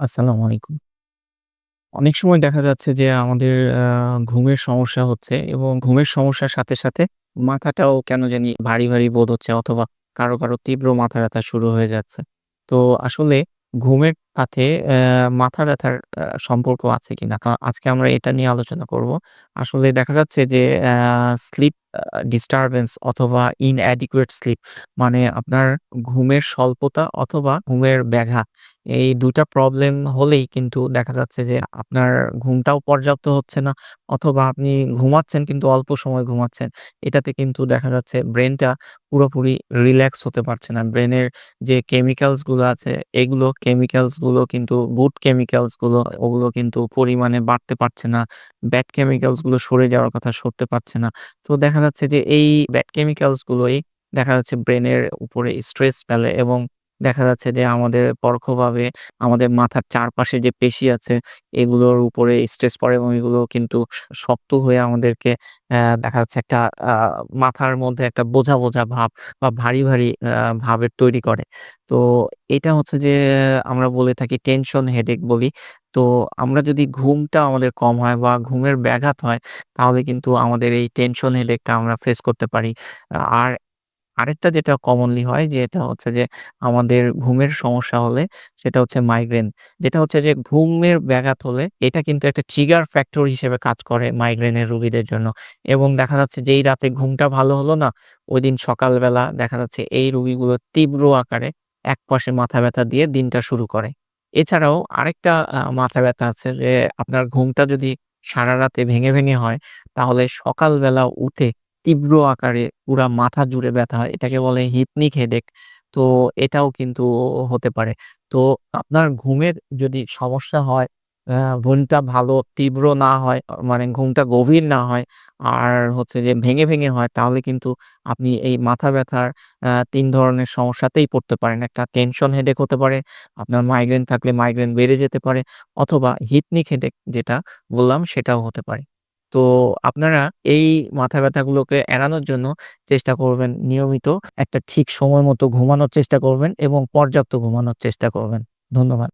আসসালামু আলাইকুম। অনেক সময় দেখা যাচ্ছে যে আমাদের ঘুমের সমস্যা হচ্ছে এবং ঘুমের সমস্যার সাথে, সাথে মাথাটাও কেন জানি ভারী, ভারী বোধ হচ্ছে অথবা কারও, কারও তীব্র মাথা ব্যাথা শুরু হয়ে যাচ্ছে। তো আসলে ঘুমের সাথে মাথা ব্যাথার সম্পর্ক আছে কিনা? আজকে আমরা এটা নিয়ে আলোচনা করব। আসলে দেখা যাচ্ছে যে স্লিপ ডিস্টার্বেন্স অথবা inadequate স্লিপ মানে আপনার ঘুমের স্বল্পতা অথবা ঘুমের ব্যাঘাত। এই ২ টা প্রবলেম হলেই কিন্তু দেখা যাচ্ছে যে আপনার ঘুমটাও পর্যাপ্ত হচ্ছে না অথবা আপনি ঘুমাচ্ছেন কিন্তু অল্প সময় ঘুমাচ্ছেন। এটাতে কিন্তু দেখা যাচ্ছে ব্রেইনটা পুরোপুরি রিল্যাক্স হতে পারছে না। ব্রেনের যে কেমিক্যালসগুলো আছে, এগুলো কেমিক্যালসগুলো কিন্তু গুড কেমিক্যালসগুলো, ওগুলো কিন্তু পরিমাণে বাড়তে পারছে না। ব্যাড কেমিক্যালসগুলো সরে যাওয়ার কথা সরতে পারছে না। তো দেখা যাচ্ছে যে এই ব্যাড কেমিক্যালস গুলোই দেখা যাচ্ছে ব্রেনের উপরে স্ট্রেস ফেলে এবং দেখা যাচ্ছে যে আমাদের পরোক্ষভাবে আমাদের মাথার চারপাশে যে পেশি আছে এগুলোর উপরে স্ট্রেস পড়ে এবং এগুলো কিন্তু শক্ত হয়ে আমাদেরকে অ্যা দেখা যাচ্ছে একটা আ মাথার মধ্যে একটা বোঝা, বোঝা ভাব বা ভারী, ভারী আ ভাবের তৈরি করে। তো এটা হচ্ছে যে আমরা বলে থাকি টেনশন হেডেক বলি। তো আমরা যদি ঘুমটা আমাদের কম হয় বা ঘুমের ব্যাঘাত হয় তাহলে কিন্তু আমাদের এই টেনশন হেডেকটা আমরা ফেস করতে পারি। আর আরেকটা যেটা কমনলি হয় যে এটা হচ্ছে যে আমাদের ঘুমের সমস্যা হলে সেটা হচ্ছে মাইগ্রেন। যেটা হচ্ছে যে ঘুমের ব্যাঘাত হলে এটা কিন্তু একটা ট্রিগার ফ্যাক্টর হিসেবে কাজ করে মাইগ্রেনের রোগীদের জন্য। এবং দেখা যাচ্ছে যেই রাতে ঘুমটা ভালো হলো না, ওই দিন সকালবেলা দেখা যাচ্ছে এই রোগীগুলো তীব্র আকারে একপাশে মাথা ব্যথা দিয়ে দিনটা শুরু করে। এছাড়াও আরেকটা মাথা ব্যথা আছে যে আপনার ঘুমটা যদি সারা রাতে ভেঙে, ভেঙে হয় তাহলে সকালবেলা উঠে তীব্র আকারে পুরা মাথা জুড়ে ব্যথা হয়। এটাকে বলে হিপনিক হেডেক। তো এটাও কিন্তু হতে পারে। তো আপনার ঘুমের যদি সমস্যা হয়, ঘুমটা ভালো তীব্র না হয়, মানে ঘুমটা গভীর না হয় আর হচ্ছে যে ভেঙে, ভেঙে হয় তাহলে কিন্তু আপনি এই মাথা ব্যথার ৩ ধরনের সমস্যাতেই পড়তে পারেন। একটা টেনশন হেডেক হতে পারে, আপনার মাইগ্রেন থাকলে মাইগ্রেন বেড়ে যেতে পারে অথবা হিপনিক হেডেক যেটা বললাম সেটাও হতে পারে। তো আপনারা এই মাথা ব্যথাগুলোকে এড়ানোর জন্য চেষ্টা করবেন নিয়মিত একটা ঠিক সময় মতো ঘুমানোর চেষ্টা করবেন এবং পর্যাপ্ত ঘুমানোর চেষ্টা করবেন। ধন্যবাদ।